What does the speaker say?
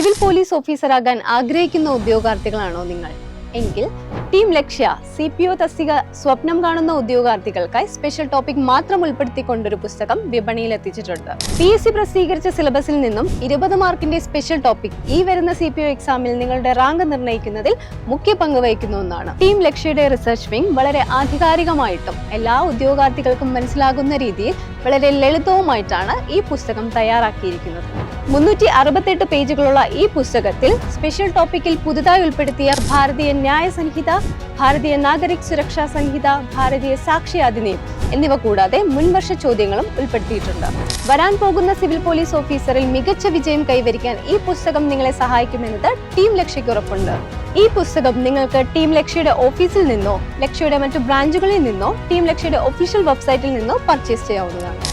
Civil police ഓഫീസറാകാൻ ആഗ്രഹിക്കുന്ന ഉദ്യോഗാർത്ഥികളാണോ നിങ്ങൾ? എങ്കിൽ team Lakshya C P O തസ്തിക സ്വപ്നം കാണുന്ന ഉദ്യോഗാർത്ഥികൾക്കായി സ്പെഷ്യൽ ടോപ്പിക് മാത്രം ഉൾപ്പെടുത്തിക്കൊണ്ടൊരു പുസ്തകം വിപണിയിൽ എത്തിച്ചിട്ടുണ്ട്. പി എസ് സി പ്രസിദ്ധീകരിച്ച സിലബസിൽ നിന്നും ഇരുപത് മാർക്കിന്റെ സ്പെഷ്യൽ ടോപ്പിക് ഈ വരുന്ന സി പി ഒ എക്സാമിൽ നിങ്ങളുടെ റാങ്ക് നിർണയിക്കുന്നതിൽ മുഖ്യ പങ്ക് വഹിക്കുന്ന ഒന്നാണ്. ടീം ലക്ഷ്യയുടെ റിസർച്ച് വിംഗ് വളരെ ആധികാരികമായിട്ടും എല്ലാ ഉദ്യോഗാർത്ഥികൾക്കും മനസ്സിലാകുന്ന രീതിയിൽ വളരെ ലളിതവുമായിട്ടാണ് ഈ പുസ്തകം തയ്യാറാക്കിയിരിക്കുന്നത്. മുന്നൂറ്റി അറുപത്തെട്ട് പേജുകളുള്ള ഈ പുസ്തകത്തിൽ സ്പെഷ്യൽ ടോപ്പിക്കിൽ പുതുതായി ഉൾപ്പെടുത്തിയ ഭാരതീയ ന്യായ സംഹിത ഭാരതീയ നാഗരിക് സുരക്ഷാ സംഹിത ഭാരതീയ സാക്ഷി അധിനിയം എന്നിവ കൂടാതെ മുൻവർഷ ചോദ്യങ്ങളും ഉൾപ്പെടുത്തിയിട്ടുണ്ട്. വരാൻ പോകുന്ന സിവിൽ പോലീസ് ഓഫീസറിൽ മികച്ച വിജയം കൈവരിക്കാൻ ഈ പുസ്തകം നിങ്ങളെ സഹായിക്കുമെന്നത് ടീം ലക്ഷ്യയ്ക്ക് ഉറപ്പുണ്ട്. ഈ പുസ്തകം നിങ്ങൾക്ക് ടീം ലക്ഷ്യയുടെ ഓഫീസിൽ നിന്നോ ലക്ഷ്യയുടെ മറ്റു ബ്രാഞ്ചുകളിൽ നിന്നോ ടീം ലക്ഷ്യയുടെ ഒഫീഷ്യൽ വെബ്സൈറ്റിൽ നിന്നോ പർച്ചേസ് ചെയ്യാവുന്നതാണ്.